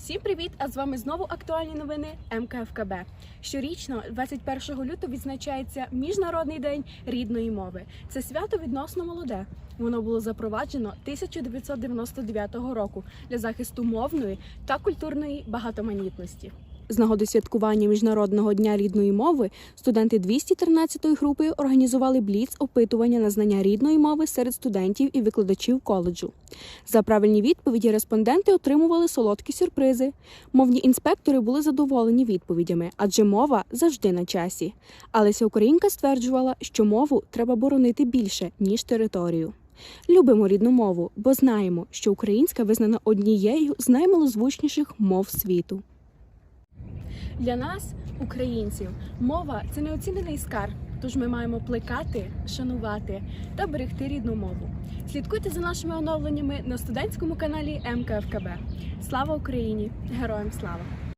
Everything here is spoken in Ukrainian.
Всім привіт! А з вами знову актуальні новини МКФКБ. Щорічно, 21 лютого, відзначається Міжнародний день рідної мови. Це свято відносно молоде. Воно було запроваджено 1999 року для захисту мовної та культурної багатоманітності. З нагоди святкування Міжнародного дня рідної мови студенти 213-ї групи організували бліц опитування на знання рідної мови серед студентів і викладачів коледжу. За правильні відповіді респонденти отримували солодкі сюрпризи. Мовні інспектори були задоволені відповідями, адже мова завжди на часі. Алеся Українка стверджувала, що мову треба боронити більше, ніж територію. Любимо рідну мову, бо знаємо, що українська визнана однією з наймалозвучніших мов світу. Для нас, українців, мова це неоцінений скарб. Тож ми маємо плекати, шанувати та берегти рідну мову. Слідкуйте за нашими оновленнями на студентському каналі МКФКБ. Слава Україні! Героям слава!